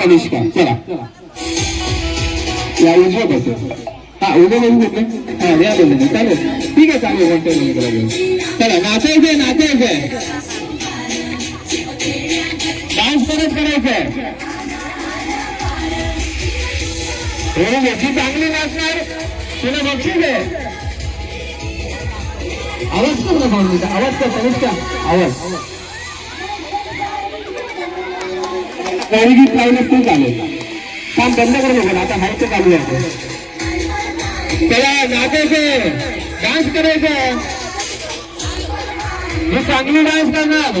कनिष्का चला. या उजव्या बस हा उभं बघू कुठे हा या बोलले चालेल. ठीक आहे चांगलं वाटतं भूमिकेला चला नाचायचंय नाचायचंय डान्स परत करायचंय हो जी चांगली नाचणार. तुला बक्षीस आहे. आवाज कर ना आवाज कर कनिष्का आवाज. गीत लावलं तू चालेल काम बंद करू नको आता माहिती चालू आहे. त्याला नाचायचं डान्स करायचं. मी चांगली डान्स करणार.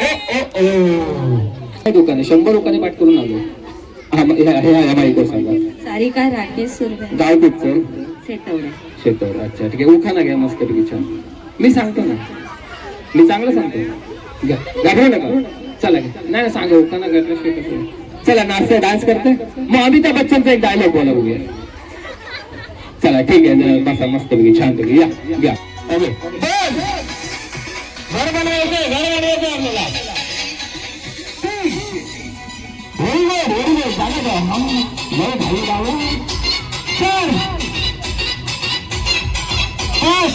ओ ओ ओ. दुकान आहे शंभर रुपयाने पाठ करून आलो. हा सारिका राकेश सुरवे गाव कुठचं? अच्छा ठीक आहे. उखाना घ्या मस्त छान. मी सांगतो ना. मी चांगलं सांगतो. घाबरू नका. चला घ्या नाही नाही, सांगा उखाना घातल्याशिवाय कसं चला नाचते डान्स करते। मग अमिताभ बच्चनचा एक डायलॉग बोला बघूया चला ठीक आहे जरा बसा मस्त पैकी छान पैकी या घ्या अरे बोल! घर बनवायचंय घर बनवायचंय आपल्याला होईल गं, होईल गं, सांगा गं. हम लय भाई बाबा. चल। पाच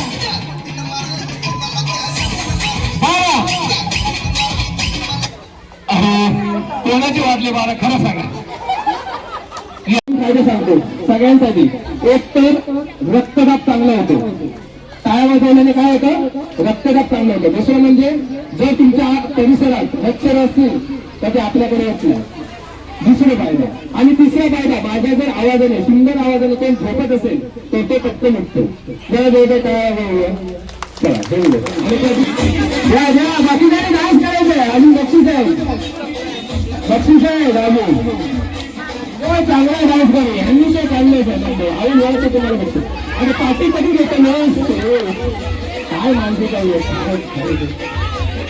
कोणाचे वाजले बारा खरं सांगा फायदे सांगतो सगळ्यांसाठी एक तर रक्तदाब चांगला होतो टाळ्या वाजवल्याने काय होतं रक्तदाब चांगला होतो दुसरं म्हणजे जर तुमच्या परिसरात मच्छर असतील तर ते आपल्याकडे येत नाही दुसरे फायदा आणि तिसरा फायदा माझ्या जर आवाजाने सुंदर आवाजाने कोण झोपत असेल तर ते पटकन उठतो जरा जोरदार टाळ्या वाजवूया. चला ठेवू बाकी काही डान्स करायचं आहे अजून बक्षीस आहे बक्षीस हो. आहे राजू. हो चांगला डान्स करू ह्यांनी ते चाललंय सर आई यायचं तुम्हाला बघतो आणि पाठी कधी घेतो? काय माणसं काय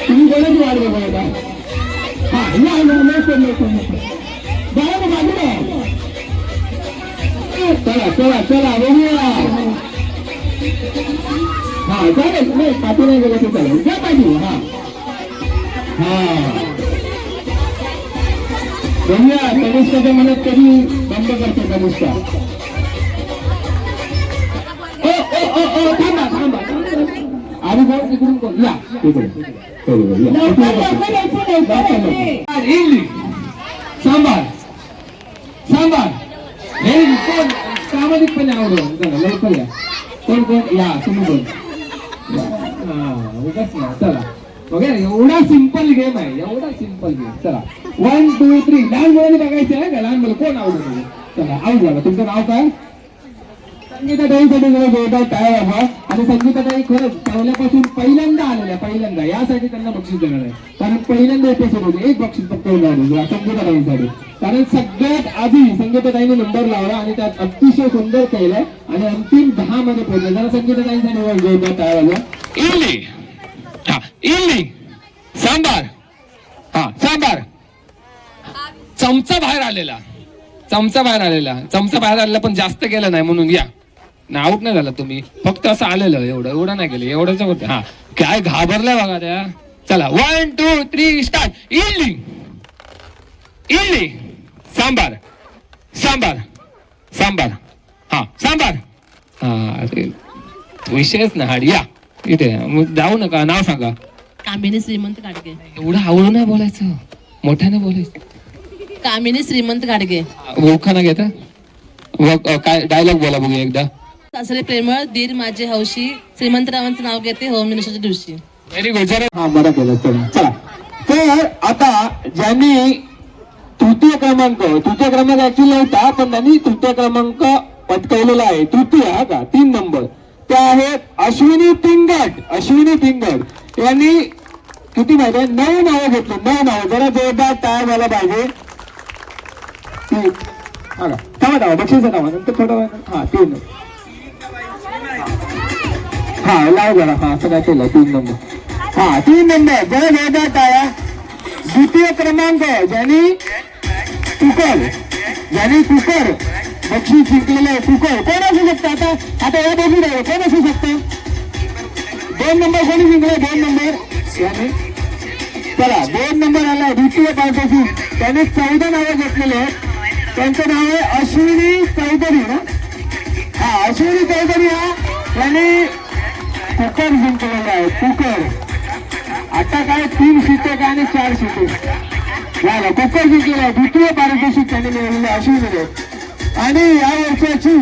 तुम्ही कोणाची वाट बघा आता? हा या या, लवकर लवकर लवकर. बघा ना बाजूला चला चला चला बघूया. हा चालेल. नाही पाठी नाही गेलं तर चालेल. घ्या पाठी. हा. हा. बघूया कनिष्काच्या मनात कधी बंद करतो ओ ओ ओ ओ थांबा थांबा. जाऊ इकडून कोण? या. इंग्लिश सांबार सांबार हे कोण? सामाजिकपणे आवडून चला लवकर या. कोण कोण? या तुम्ही. हा, उगाच ना चला. वगैरे एवढा सिंपल गेम आहे. एवढा सिंपल गेम चला. वन टू थ्री लहान मुलांनी बघायचं आहे का? लहान मुलं कोण आवडत चला आऊट झाला तुमचं नाव काय? संगीताताईसाठी जरा जोरदार टाळ्या आणि संगीताताई खरंच पहिल्यापासून पहिल्यांदा आलेल्या पहिल्यांदा. यासाठी त्यांना बक्षीस देणार आहे. कारण पहिल्यांदा एपिसोड होते एक बक्षीस फक्त होणार संगीताताईंसाठी कारण सगळ्यात आधी संगीताताईने नंबर लावला आणि त्यात अतिशय सुंदर केलंय आणि अंतिम दहा मध्ये पोहोचले जरा संगीताताईंसाठी वर जोरदार टाळ्या वाजवा इडली इडली सांबार हा सांबार चमचा बाहेर आलेला. चमचा बाहेर आलेला. चमचा बाहेर आलेला पण जास्त गेलं नाही म्हणून या. नाही आऊट नाही झाला तुम्ही. फक्त असं आलेलं. एवढं एवढं नाही गेलं एवढंच होतं हा. काय घाबरलाय बघा त्या. चला one two three start idli. Idli. Sambar. Sambar. Sambar. हा सांबार. हा विषयच ना हाड. या. इथे मग जाऊ नका. नाव सांगा. कामिनी श्रीमंत गाडगे एवढं आवडून नाही बोलायचं. मोठ्याने बोलायचं. कामिनी श्रीमंत गाडगे. ओळखाना घेता? व- अ, काय डायलॉग बोला बघूया एकदा. सासरे प्रेमळ दीर माझे हौशी. श्रीमंतरावांचं नाव घेते होम मिनिस्टरच्या दिवशी. व्हेरी गुड जरा हा बरं केलं चला. चला. तर आता ज्यांनी तृतीय क्रमांक तृतीय क्रमांक ऍक्च्युली होता पण त्यांनी तृतीय क्रमांक पटकवलेला आहे. तृतीय हा का? तीन नंबर. त्या आहेत अश्विनी पिंगट अश्विनी पिंगट. यांनी किती माहिती आहे? नऊ नावं घेतली नऊ नावं. जरा जोरदार टाळ झाला पाहिजे. हा ना थांबा थांबा बक्षीस नावा नंतर थोडं वेळ हा तीन हा लाव जरा हा असं काय केलं तीन नंबर. हा तीन नंबर. जय जय टाळ्या. द्वितीय क्रमांक ज्यांनी कुकर ज्यांनी कुकर बक्षीस जिंकलेलं आहे कुकर कोण असू शकतं आता? आता या बघू द्या कोण असू शकतं? दोन नंबर कोणी जिंकले दोन नंबर. याने चला दोन नंबर आला द्वितीय पायपासून त्याने चौदा नावं घेतलेले आहेत. त्यांचं नाव आहे अश्विनी चौधरी. ना हा अश्विनी चौधरी हा यांनी कुकर जिंकलेला आहे कुकर. आता काय तीन शिक्षक आणि चार शिक्षक झालं कुकर जिंकलेला आहे द्वितीय पारितोषिक त्यांनी मिळवलेले अश्विनीने आणि या वर्षाची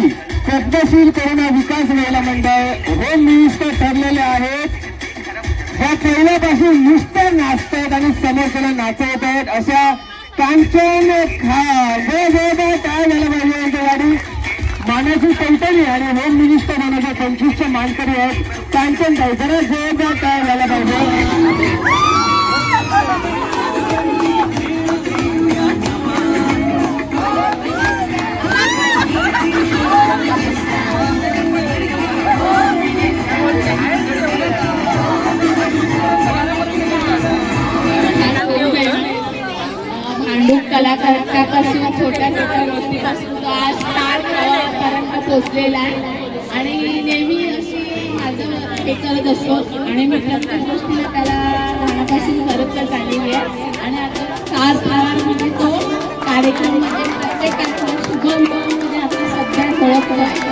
पद्मशील करुणा विकास महिला मंडळ होम मिनिस्टर ठरलेले आहेत. ह्या पहिल्यापासून नुसतं नाचतायत आणि समोरच्याला नाचवत आहेत अशा कांचन खा. जय काय झालं पाहिजे यांच्या गाडी मानाची कंपनी आणि होम मिनिस्टर मानाच्या पंचवीसच्या मानकरी आहेत. कांचन काय जरा जय काय झालं पाहिजे छोट्या छोट्या गोष्टीपासून आज तारपर्यंत पोचलेला आहे आणि नेहमी अशी माझं हे करत असतो आणि मी प्रत्येक गोष्टीला त्याला मनापासून करत तर आलेली आहे आणि आता तास म्हणजे तो कार्यक्रम म्हणजे सुगम म्हणजे आपली सगळ्यात ओळख आहे